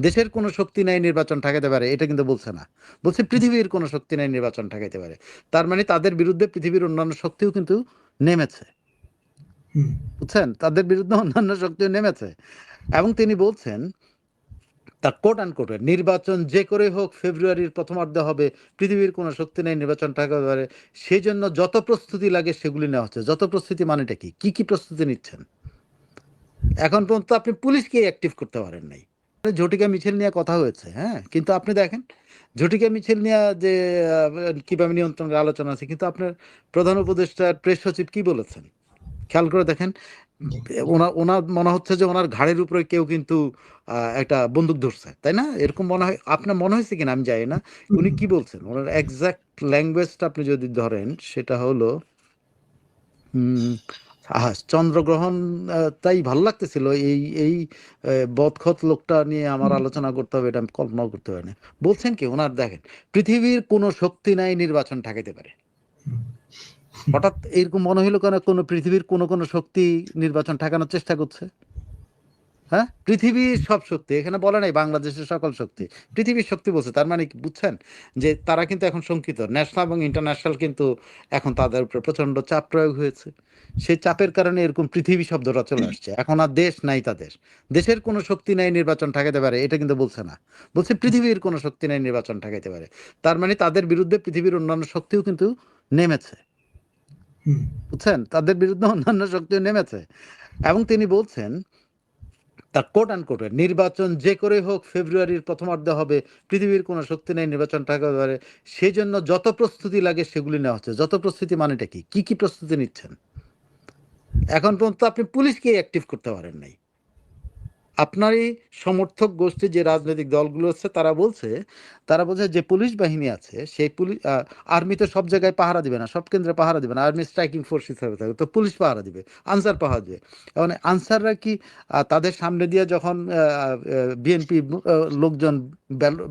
দেশের কোনো শক্তি নাই নির্বাচন ঠেকাতে পারে এটা কিন্তু বলছে না। বলছে পৃথিবীর কোনো শক্তি নাই নির্বাচন ঠেকাতে পারে। তার মানে তাদের বিরুদ্ধে পৃথিবীর অন্যান্য শক্তিও কিন্তু নেমেছে। বুঝছেন? তাদের বিরুদ্ধে অন্যান্য শক্তিও নেমেছে। এবং তিনি বলছেন তার কোট অ্যান্ড কোট নির্বাচন যে করে হোক ফেব্রুয়ারির প্রথমার্ধে হবে পৃথিবীর কোনো শক্তি নেই নির্বাচন ঠেকাতে পারে সেই জন্য যত প্রস্তুতি লাগে সেগুলি নেওয়া হচ্ছে। যত প্রস্তুতি মানেটা কি? কি কি প্রস্তুতি নিচ্ছেন? এখন পর্যন্ত আপনি পুলিশকে অ্যাক্টিভ করতে পারেন নাই। ঝটিকা মিছিল নিয়ে কথা হয়েছে হ্যাঁ? কিন্তু আপনি দেখেন, ঝটিকা মিছিল নিয়ে যে কীভাবে নিয়ন্ত্রণের আলোচনা আছে, কিন্তু আপনার প্রধান উপদেষ্টার প্রেস সচিব কি বলেছেন? খেয়াল করে দেখেন ওনার ওনার মনে হচ্ছে যে ওনার ঘাড়ের উপরে কেউ কিন্তু একটা বন্দুক ধরছে, তাই না? এরকম মনে হয়, আপনার মনে হয়েছে কিনা আমি জানি না। উনি কি বলছেন? ওনার এক্সাক্ট ল্যাঙ্গুয়েজটা আপনি যদি ধরেন, সেটা হলো আহা, চন্দ্রগ্রহণ তাই ভালো লাগতেছিল। এই এই বদখত লোকটা নিয়ে আমার আলোচনা করতে হবে এটা আমি কল্পনাও করতে পারি না বলছেন কি ওনার দেখেন পৃথিবীর কোনো শক্তি নাই নির্বাচন ঠেকাইতে পারে। হঠাৎ এরকম মনে হইল কেন কোনো পৃথিবীর কোনো কোনো শক্তি নির্বাচন ঠেকানোর চেষ্টা করছে? হ্যাঁ? পৃথিবীর সব শক্তি এখানে বলে নাই বাংলাদেশের সকল শক্তি। পৃথিবীর শক্তি বলছে তার মানে কি বুঝছেন? যে তারা কিন্তু এখন শঙ্কিত। ন্যাশনাল এবং ইন্টারন্যাশনাল কিন্তু এখন তাদের উপরে প্রচণ্ড চাপ প্রয়োগ হয়েছে। সেই চাপের কারণে এরকম পৃথিবী শব্দটা চলে আসছে। এখন আর দেশ নাই তাদের। দেশের কোনো শক্তি নাই নির্বাচন ঠেকাতে পারে এটা কিন্তু বলছে না। বলছে পৃথিবীর কোনো শক্তি নাই নির্বাচন ঠেকাতে পারে। তার মানে তাদের বিরুদ্ধে পৃথিবীর অন্যান্য শক্তিও কিন্তু নেমেছে। বুঝছেন? তাদের বিরুদ্ধে অন্যান্য শক্তিও নেমেছে। এবং তিনি বলছেন তার কোট অ্যান্ড কোট নির্বাচন যে করে হোক, ফেব্রুয়ারির প্রথমার্ধে হবে, পৃথিবীর কোনো শক্তি নেই নির্বাচন পারে সেই জন্য যত প্রস্তুতি লাগে সেগুলি নেওয়া হচ্ছে। যত প্রস্তুতি মানেটা কি? কি কি প্রস্তুতি নিচ্ছেন? এখন পর্যন্ত আপনি পুলিশকে অ্যাক্টিভ করতে পারেন নাই। আপনারই সমর্থক গোষ্ঠী যে রাজনৈতিক দলগুলো আছে, তারা বলছে তারা বলছে যে পুলিশ বাহিনী আছে, সেই পুলিশ আর্মি তো সব জায়গায় পাহারা দিবে না, সব কেন্দ্রে পাহারা দিবে না, আর্মি স্ট্রাইকিং ফোর্স হিসাবে থাকবে, তো পুলিশ পাহারা দিবে, আনসার পাহারা দিবে। মানে আনসাররা কি তাদের সামনে দিয়ে যখন বিএনপি লোকজন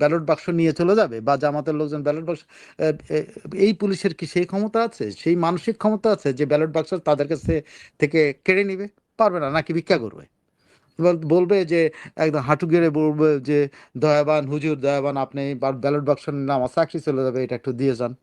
ব্যালট বাক্স নিয়ে চলে যাবে বা জামাতের লোকজন ব্যালট বাক্স এই পুলিশের কি সেই ক্ষমতা আছে? সেই মানসিক ক্ষমতা আছে যে ব্যালট বাক্স তাদের কাছে থেকে কেড়ে নিবে? পারবে না, নাকি ভিক্ষা করবে? বলবে যে, একদম হাঁটু গেড়ে বলবে যে, দয়াবান, হুজুর, দয়াবান, আপনি ব্যালট বাক্স নাম চাকরি চলে যাবে, এটা একটু দিয়ে যান।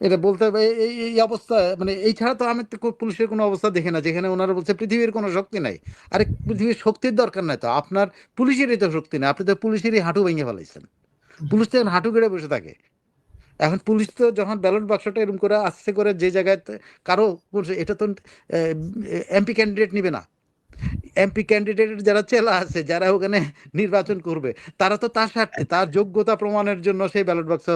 এটা বলতে হবে, এই- এই অবস্থা মানে এই ছাড়া তো আমি তো পুলিশের কোনো অবস্থা দেখি না, যেখানে ওনারা বলছে পৃথিবীর কোনো শক্তি নাই। আরে, পৃথিবীর শক্তির দরকার নাই তো, আপনার পুলিশেরই তো শক্তি নাই, আপনি তো পুলিশেরই হাঁটু ভেঙে ফেলাইছেন। পুলিশ তো এখন হাঁটু গেড়ে বসে থাকে। এখন পুলিশ তো যখন ব্যালট বাক্সটা এরকম করে আসছে করে যে জায়গায় কারও এটা তো এমপি ক্যান্ডিডেট নিবে না। এমপি ক্যান্ডিডেট যারা চেলা আছে যারা ওখানে নির্বাচন করবে তারা তো তার স্বার্থে তার যোগ্যতা প্রমাণের জন্য সেই ব্যালট বাক্স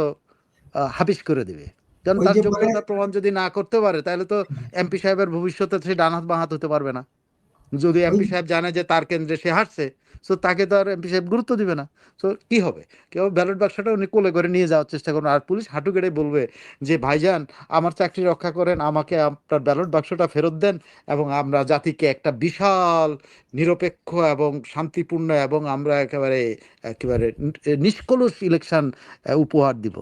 হাফিস করে দিবে। কারণ তার যোগ্যতা প্রমাণ যদি না করতে পারে তাহলে তো এমপি সাহেবের ভবিষ্যতে সে ডান হাত বাঁ হাত হতে পারবে না। যদি এমপি সাহেব জানে যে তার কেন্দ্রে সে হারছে তো তাকে তো আর এমপি সাহেব গুরুত্ব দিবে না। তো কি হবে? কেউ ব্যালট বাক্সটা উনি কোলে করে নিয়ে যাওয়ার চেষ্টা করুন আর পুলিশ হাঁটু গেড়ে বলবে যে ভাইজান আমার চাকরি রক্ষা করেন আমাকে আপনার ব্যালট বাক্সটা ফেরত দেন এবং আমরা জাতিকে একটা বিশাল নিরপেক্ষ এবং শান্তিপূর্ণ এবং আমরা একেবারে একেবারে নিষ্কলুষ ইলেকশন উপহার দিব।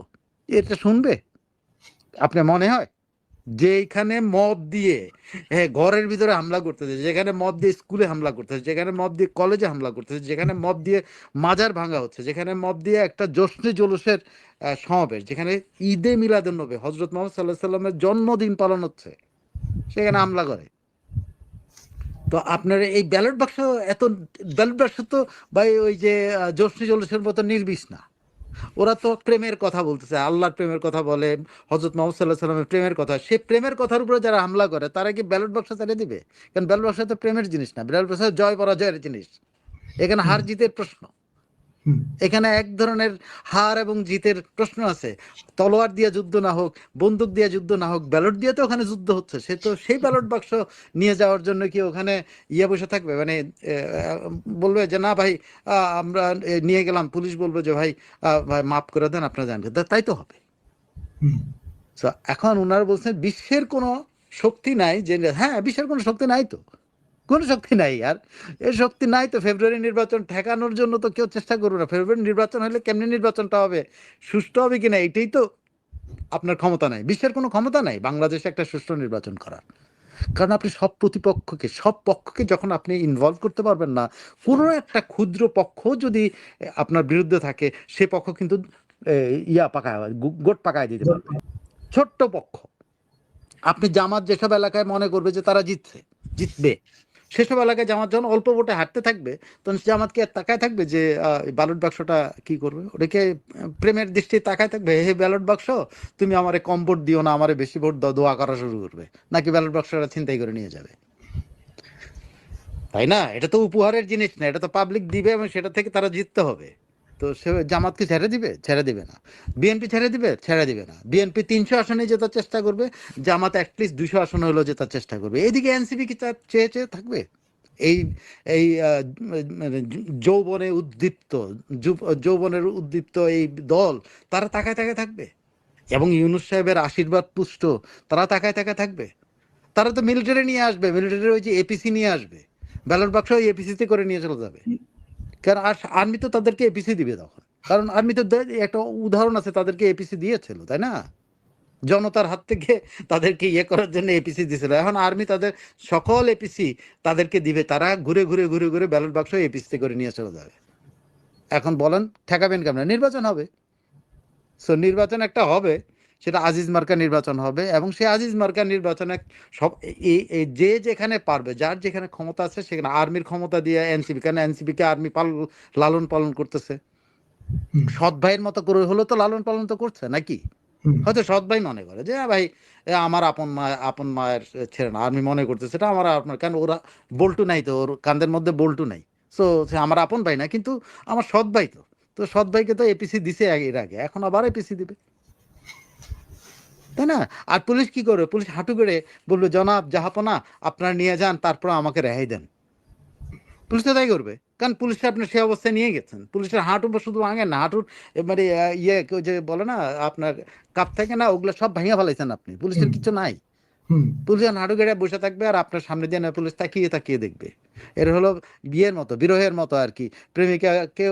এটা শুনবে? আপনার মনে হয়? যে এখানে মদ দিয়ে হ্যাঁ ঘরের ভিতরে হামলা করতেছে, যেখানে মদ দিয়ে স্কুলে হামলা করতেছে, যেখানে মদ দিয়ে কলেজে হামলা করতেছে, যেখানে মদ দিয়ে মাজার ভাঙা হচ্ছে, যেখানে মদ দিয়ে একটা জশ্নে জলুসের সমাবেশ, যেখানে ঈদে মিলাদুন নবী হজরত মোহাম্মদ সাল্লাহ সাল্লামের জন্মদিন পালন হচ্ছে, সেখানে হামলা করে। তো আপনার এই ব্যালট বাক্স এত ব্যালট বাক্স তো ভাই ওই যে জশ্নে জলুসের মতো নির্বিষ না। ওরা তো প্রেমের কথা বলতেছে, আল্লাহর প্রেমের কথা বলে হজরত মোহাম্মদ সাল্লাহ সাল্লামের প্রেমের কথা। সে প্রেমের কথার উপরে যারা হামলা করে, তারা কি ব্যালট বাক্সা চালিয়ে দিবে? কারণ ব্যালট বাক্সা তো প্রেমের জিনিস না ব্যালট বাক্সা জয় পরাজয়ের জিনিস। এখানে হার জিতের প্রশ্ন। এখানে এক ধরনের হার এবং জিতের প্রশ্ন আছে। তলোয়ার দিয়ে যুদ্ধ না হোক বন্দুক দিয়ে যুদ্ধ না হোক ব্যালট দিয়ে তো ওখানে যুদ্ধ হচ্ছে। সে তো সেই ব্যালট বাক্স নিয়ে যাওয়ার জন্য কি ওখানে ইয়ে বসে থাকবে? মানে বলবে যে না ভাই আমরা নিয়ে গেলাম। পুলিশ বলবে যে ভাই ভাই মাফ করে দেন আপনারা জানবেন তাই তো হবে। এখন ওনারা বলছেন বিশ্বের কোনো শক্তি নাই যে হ্যাঁ বিশ্বের কোনো শক্তি নাই তো। কোনো শক্তি নাই আর। এই শক্তি নাই তো ফেব্রুয়ারি নির্বাচন ঠেকানোর জন্য তো কেউ চেষ্টা করবে না। ফেব্রুয়ারি নির্বাচন হলে কেমনি নির্বাচনটা হবে? সুষ্ঠু হবে কিনা এটাই তো আপনার ক্ষমতা নাই। বিশ্বের কোনো ক্ষমতা নাই বাংলাদেশে একটা সুষ্ঠু নির্বাচন করার। কারণ আপনি সব প্রতিপক্ষকে, সব পক্ষকে যখন আপনি ইনভলভ করতে পারবেন না, কোনো একটা ক্ষুদ্র পক্ষ যদি আপনার বিরুদ্ধে থাকে, সে পক্ষ কিন্তু ইয়া পাকায় গোট পাকায় দিতে পারবে। ছোট্ট পক্ষ। আপনি জামাত যেসব এলাকায় মনে করবে যে তারা জিতছে, জিতবে সেসব এলাকায় জামাত যখন অল্প ভোটে হাঁটতে থাকবে, তখন জামাতকে আর তাকায় থাকবে যে ব্যালট বাক্সটা কি করবে? ওটাকে প্রেমের দৃষ্টি তাকায় থাকবে, হে ব্যালট বাক্স তুমি আমারে কম ভোট দিও না, আমারে বেশি ভোট দাও, দোয়া করা শুরু করবে। নাকি ব্যালট বাক্সটা চিন্তাই করে নিয়ে যাবে? তাই না? এটা তো উপহারের জিনিস না, এটা তো পাবলিক দিবে এবং সেটা থেকে তারা জিততে হবে। তো সে জামাতকে ছেড়ে দিবে? ছেড়ে দিবে না। বিএনপি ছেড়ে দিবে? ছেড়ে দিবে না। বিএনপি তিনশো আসনে জেতার চেষ্টা করবে, জামাত অ্যাটলিস্ট দুশো আসনে হলেও জেতার চেষ্টা করবে। এইদিকে এনসিপি কি তার চেয়ে চেয়ে থাকবে? এই এই মানে যৌবনে উদ্দীপ্ত যৌবনের উদ্দীপ্ত এই দল, তারা তাকায় তাকায় থাকবে? এবং ইউনুস সাহেবের আশীর্বাদ পুষ্ট, তারা তাকায় তাকায় থাকবে? তারা তো মিলিটারি নিয়ে আসবে। মিলিটারি ওই যে এপিসি নিয়ে আসবে। ব্যালট বাক্স ওই এপিসিতে করে নিয়ে চলে যাবে। কারণ আর আর্মি তো তাদেরকে এপিসি দিবে তখন। কারণ আর্মি তো একটা উদাহরণ আছে, তাদেরকে এপিসি দিয়েছিল, তাই না? জনতার হাত থেকে তাদেরকে ইয়ে করার জন্য এপিসি দিয়েছিল। এখন আর্মি তাদের সকল এপিসি তাদেরকে দিবে। তারা ঘুরে ঘুরে ঘুরে ঘুরে ব্যালট বাক্স এপিসিতে করে নিয়ে চলে যাবে। এখন বলেন, ঠেকাবেন কেমন? নির্বাচন হবে। সো নির্বাচন একটা হবে। সেটা আজিজ মার্কা নির্বাচন হবে এবং সেই আজিজ মার্কা নির্বাচনে সব যে যেখানে পারবে যার যেখানে ক্ষমতা আছে সেখানে আর্মির ক্ষমতা দিয়ে এনসিপি কারণ এনসিপি কে আর্মি লালন পালন করতেছে? সৎ ভাইয়ের মতো করে হলো তো লালন পালন তো করছে নাকি? হয়তো সৎ ভাই মনে করে যে "হ্যাঁ ভাই আমার আপন মা আপন মায়ের ছেড়ে না আর্মি মনে করতেছে এটা আমার আপনার কেন ওরা বল্টু নাই তো ওর কান্দের মধ্যে বল্টু নাই? সো সে আমার আপন ভাই না কিন্তু আমার সৎ ভাই তো। তো সৎ ভাইকে তো এপিসি দিছে এর আগে এখন আবার এপিসি দিবে। তাই না? আর পুলিশ কি করবে? পুলিশ হাঁটু করে বলল জনাব জাহাপনা আপনারা নিয়ে যান তারপর আমাকে রেহাই দেন। পুলিশ তো তাই করবে। কারণ পুলিশটা আপনি সে অবস্থায় নিয়ে গেছেন। পুলিশের হাঁটু বা শুধু ভাঙেন না হাঁটুর এবারে আহ, ইয়ে কেউ যে বলে না আপনার কাপ থাকে না ওগুলো সব ভাঙিয়ে ফেলাইছেন আপনি। পুলিশের কিছু নাই। হুম, পুলিশ হাঁটু গেড়ে বসে থাকবে আর আপনার সামনে দিয়ে না পুলিশ তাকিয়ে তাকিয়ে দেখবে। এর হলো বিয়ের মতো, বিরহের মতো আর কি। প্রেমিকাকে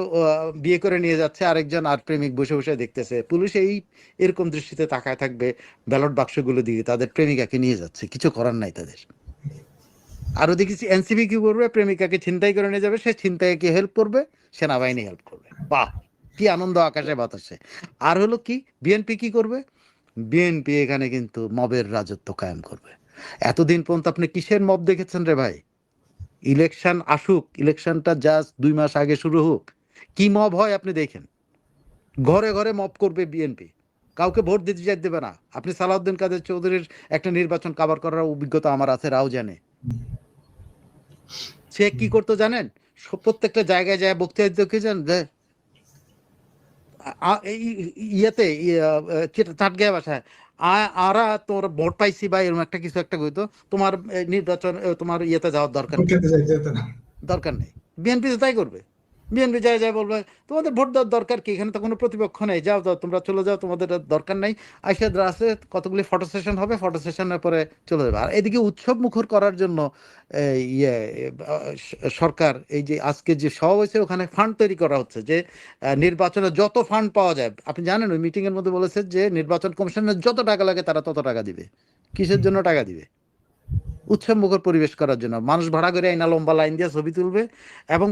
বিয়ে করে নিয়ে যাচ্ছে আরেকজন আর প্রেমিক বসে বসে দেখতেছে। পুলিশ এই এরকম দৃষ্টিতে তাকায় থাকবে, ব্যালট বাক্সগুলো দিয়ে তাদের প্রেমিকাকে নিয়ে যাচ্ছে। কিছু করার নাই তাদের। আর ওদিকে এনসিবি কি করবে? প্রেমিকাকে ছিনতাই করে নিয়ে যাবে। সে ছিনতাইকে হেল্প করবে, সেনাবাহিনী হেল্প করবে। বাহ! কি আনন্দ আকাশে, বাতাসে। আর হলো কি বিএনপি কি করবে? বিএনপি এখানে কিন্তু মবের রাজত্ব কায়েম করবে। এতদিন পর্যন্ত আপনি কিসের মব দেখেছেন রে ভাই? ইলেকশন আসুক, ইলেকশনটা জাস্ট দুই মাস আগে শুরু হোক, কি মব হয় আপনি দেখেন। ঘরে ঘরে মব করবে বিএনপি কাউকে ভোট দিতে যাই দেবে না। আপনি সালাউদ্দিন কাদের চৌধুরীর একটা নির্বাচন কাভার করার অভিজ্ঞতা আমার আছে, রাও জানে। সে কি করতো জানেন? প্রত্যেকটা জায়গায় যায়, বক্তৃতা দেখেছেন যে ইয়েতে চাটগাঁয়া ভাষায় আ- আরা তোর ভোট পাইছি বা এরকম একটা কিছু একটা হইতো তোমার নির্বাচন তোমার ইয়েতে যাওয়ার দরকার। দরকার নেই। বিএনপি তো তাই করবে। বিএনপি যায় যায় বলবে, তোমাদের ভোট দেওয়ার দরকার কি? এখানে তো কোনো প্রতিপক্ষ নেই। যাও যাও, তোমরা চলে যাও, তোমাদের দরকার নেই। আইসাদ রাসে কতগুলি ফটো সেশন হবে, ফটো সেশনের পরে চলে যাবে। আর এদিকে উৎসব মুখর করার জন্য ইয়ে সরকার, এই যে আজকে যে সভা হয়েছে, ওখানে ফান্ড তৈরি করা হচ্ছে যে নির্বাচনে যত ফান্ড পাওয়া যায়, আপনি জানেন ওই মিটিংয়ের মধ্যে বলেছে যে, নির্বাচন কমিশনের যত টাকা লাগে, তারা তত টাকা দিবে। কিসের জন্য টাকা দিবে? উৎসব মুখর পরিবেশ করার জন্য। মানুষ ভাড়া করে আইনা লম্বা লাইন দিয়ে ছবি তুলবে এবং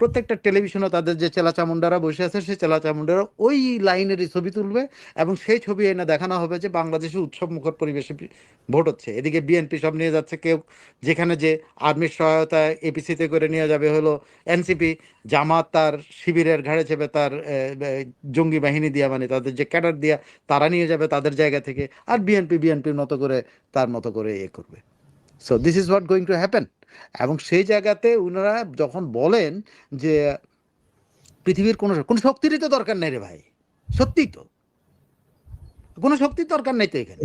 প্রত্যেকটা টেলিভিশনে তাদের যে চেলা চামুন্ডারা বসে আছে, সেই চেলা চামুন্ডারা ওই লাইনেরই ছবি তুলবে এবং সেই ছবি এনে দেখানো হবে যে বাংলাদেশে উৎসবমুখর পরিবেশে ভোট হচ্ছে। এদিকে বিএনপি সব নিয়ে যাচ্ছে কেউ, যেখানে যে আর্মির সহায়তায় এপিসিতে করে নিয়ে যাবে হলো এনসিপি। জামাত তার শিবিরের ঘাড়ে চেপে তার জঙ্গি বাহিনী দিয়া মানে তাদের যে ক্যাডার দিয়া তারা নিয়ে যাবে তাদের জায়গা থেকে। আর বিএনপি বিএনপির মতো করে তার মতো করে এ করবে। So this is what going to happen এবং সেই জায়গাতে ওনারা যখন বলেন যে পৃথিবীর কোনো কোনো শক্তিরই তো দরকার নেই রে ভাই। সত্যি তো। কোনো শক্তির দরকার নেই তো এখানে।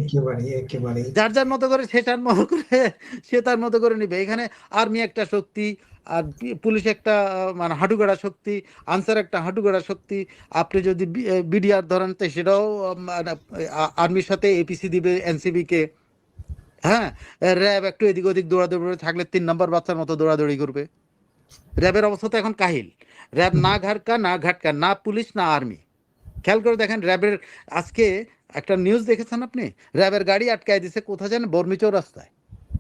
যার যার মতো করে সে তার মতো করে সে তার মতো করে নিবে। এখানে আর্মি একটা শক্তি আর পুলিশ একটা মানে হাঁটুগাড়া শক্তি আনসার একটা হাঁটুগাড়া শক্তি। আপনি যদি বিডিআর ধরেন তো সেটাও মানে, আর্মির সাথে এপিসি দিবে এনসিবি কে। হ্যাঁ র্যাব একটু এদিক ওদিক দৌড়াদৌড়ি থাকলে তিন নম্বর বাচ্চার মতো দৌড়াদৌড়ি করবে। র্যাবের অবস্থা তো এখন কাহিল। র্যাব না ঘাটকা না ঘাটকা, না পুলিশ, না আর্মি। খেয়াল করে দেখেন র্যাবের আজকে একটা নিউজ দেখেছেন আপনি? র্যাবের গাড়ি আটকায় দিছে কোথায় জানেন? বর্মি চৌরাস্তায়।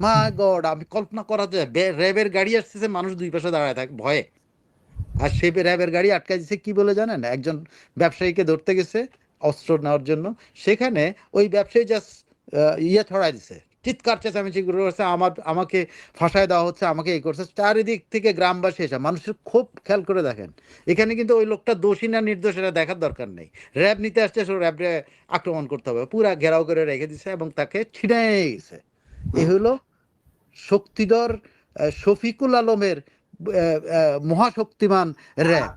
মা গড, আমি কল্পনা করা যায় র্যাবের গাড়ি আসতেছে, মানুষ দুই পাশে দাঁড়ায় থাকে, ভয়ে। আর সেই র্যাবের গাড়ি আটকায় দিচ্ছে কি বলে জানেন? একজন ব্যবসায়ীকে ধরতে গেছে অস্ত্র নেওয়ার জন্য। সেখানে ওই ব্যবসায়ী জাস্ট ইয়ে ছড়াই দিছে। চিৎকার, চেঁচামেচি করে করছে, আমার, আমাকে ফাঁসায় দেওয়া হচ্ছে, আমাকে এই করছে। চারিদিক থেকে গ্রামবাসী এসে, মানুষের খুব খেয়াল করে দেখেন। এখানে কিন্তু ওই লোকটা দোষী না নির্দোষ, এটা দেখার দরকার নেই। র্যাব নিতে আসছে, সে র্যাবরে আক্রমণ করতে হবে। পুরা ঘেরাও করে রেখে দিছে এবং তাকে ছিনাই গেছে। এ হলো শক্তিধর শফিকুল আলমের মহাশক্তিমান র্যাব।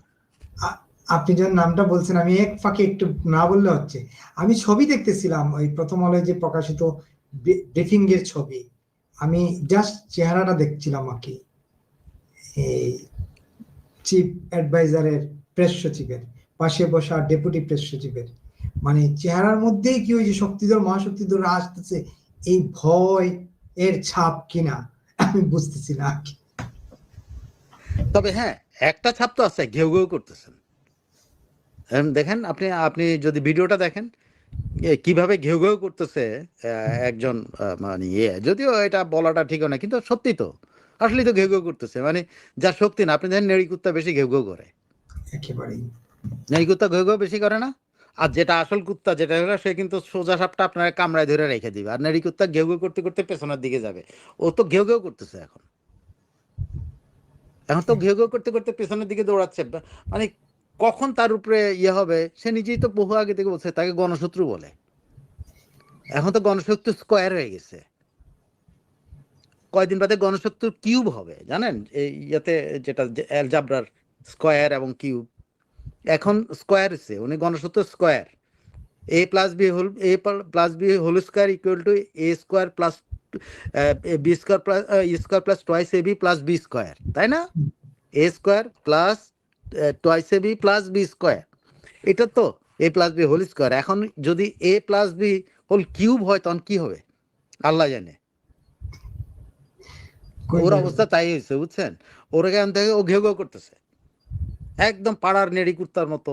আপনি যখন নামটা বলছেন, আমি এক ফাঁকে একটু না বললে হচ্ছে। আমি ছবি দেখতেছিলাম, ওই প্রথম আলোয় যে প্রকাশিত ব্রিফিং এর ছবি। আমি জাস্ট চেহারাটা দেখছিলাম আর কি এই চিফ অ্যাডভাইজারের প্রেস সচিবের, পাশে বসা ডেপুটি প্রেস সচিবের। মানে চেহারার মধ্যেই কি ওই যে শক্তিধর, মহাশক্তিধর আসতেছে, এই ভয় এর ছাপ কিনা? আমি বুঝতেছি না তবে হ্যাঁ একটা ছাপ তো আছে, ঘেউ ঘেউ করতেছেন। দেখেন, আপনি আপনি যদি ভিডিওটা দেখেন কীভাবে ঘেউ ঘেউ করতেছে একজন মানে ইয়ে যদিও এটা বলাটা ঠিক না কিন্তু সত্যি তো। আসলে তো ঘেউ ঘেউ করতেছে মানে যা শক্তি না আপনি দেখেন নেড়ি কুত্তা বেশি ঘেউ ঘেউ করে। নেড়ি কুত্তা ঘেউ ঘেউ বেশি করে না। আর যেটা আসল কুত্তা যেটা হলো সে কিন্তু সোজা সাপটা আপনার কামড়ায় ধরে রেখে দিবে। আর নেড়ি কুত্তা ঘেউ ঘেউ করতে করতে পেছনের দিকে যাবে। ও তো ঘেউ ঘেউ করতেছে এখন। এখন তো ঘেউ ঘেউ করতে করতে পেছনের দিকে দৌড়াচ্ছে। মানে কখন তার উপরে ইয়ে হবে, সে নিজেই তো বহু আগে থেকে বলছে, তাকে গণশত্রু বলে। এখন তো গণশত্রু স্কোয়ার হয়ে গেছে। কয়দিন বাদে গণশত্রু কিউব হবে, জানেন? ইয়াতে যেটা অ্যালজাবরার স্কোয়ার এবং কিউব এখন স্কোয়ার হচ্ছে উনি গণসূত্র square a plus b whole a plus b whole square equal to a square plus b square plus square plus twice a b plus b square তাই না? A square plus twice a b plus b square এটা তো a plus b whole square এখন যদি a plus b whole cube হয় তখন কি হবে? আল্লাহ জানে। ওর অবস্থা তাই হয়েছে বুঝছেন? ওরা এখান থেকে ও ঘেউ ঘেউ করতেছে। একদম পাড়ার নেড়ি কুর্তার মতো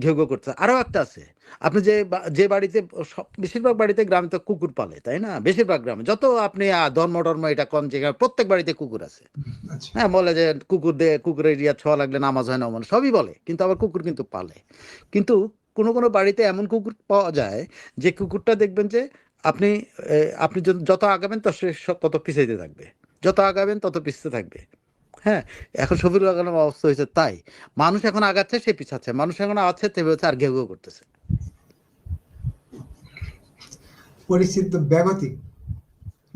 ঘেউ ঘেউ করতেছে। আরও একটা আছে। আপনি যে যে বাড়িতে সব বেশিরভাগ বাড়িতে গ্রামে তো কুকুর পালে তাই না? বেশিরভাগ গ্রামে। যত আপনি ধর্ম টর্ম এটা কম যে প্রত্যেক বাড়িতে কুকুর আছে। আচ্ছা। হ্যাঁ বলে যে কুকুর দিয়ে কুকুরের ইয়া ছোঁয়া লাগলে নামাজ হয় না মানে সবই বলে কিন্তু আবার কুকুর কিন্তু পালে। কিন্তু কোনো কোনো বাড়িতে এমন কুকুর পাওয়া যায় যে কুকুরটা দেখবেন যে আপনি আপনি যত- যত আগাবেন তত তত পিছাইতে থাকবে। যত আগাবেন তত পিছতে থাকবে। হ্যাঁ এখন শফির আগানোর অবস্থা হয়েছে তাই। মানুষ এখন আগাচ্ছে সে পিছাচ্ছে। মানুষ এখন আগাচ্ছে তেবে হচ্ছে আর ঘেউ ঘেউ করতেছে। পরিস্থিতি ব্যাগতিক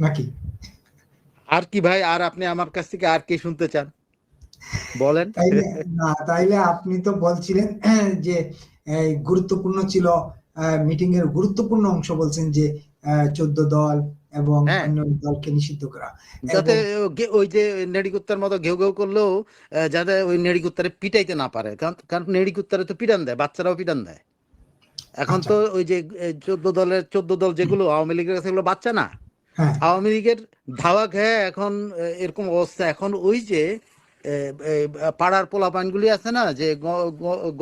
নাকি? আর কি ভাই আর আপনি আমার কাছ থেকে আর কি শুনতে চান? বলেন। না তাইলে আপনি তো বলছিলেন যে গুরুত্বপূর্ণ ছিল মিটিং এর গুরুত্বপূর্ণ অংশ বলছেন যে চোদ্দ দল এবং হ্যাঁ। অন্য দলকে নিষিদ্ধ করা। যাতে ওই যে নেড়িকুত্তার মতো ঘেউ ঘেউ করলেও যাতে ওই নেড়িকুত্তারে পিটাইতে না পারে। কারণ কারণ নেড়িকুত্তারে তো পিটান দেয় বাচ্চারাও পিটান দেয়। এখন তো ওই যে চোদ্দ দলের চোদ্দ দল যেগুলো আওয়ামী লীগের কাছে এগুলো বাচ্চা না। হ্যাঁ। আওয়ামী লীগের ধাওয়া খেয়ে এখন এরকম অবস্থা। এখন ওই যে পাড়ার পোলাপানগুলি আছে না, যে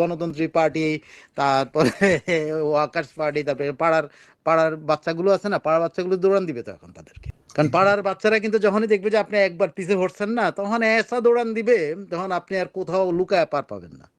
গণতন্ত্রী পার্টি, তারপরে ওয়ার্কার্স পার্টি, তারপরে পাড়ার পাড়ার বাচ্চাগুলো আছে না, পাড়ার বাচ্চাগুলো দৌড়ান দিবে তো এখন তাদেরকে। কারণ পাড়ার বাচ্চারা কিন্তু যখনই দেখবে যে আপনি একবার পিছে হটছেন না, তখন এসা দৌড়ান দিবে, তখন আপনি আর কোথাও লুকায় পার পাবেন না।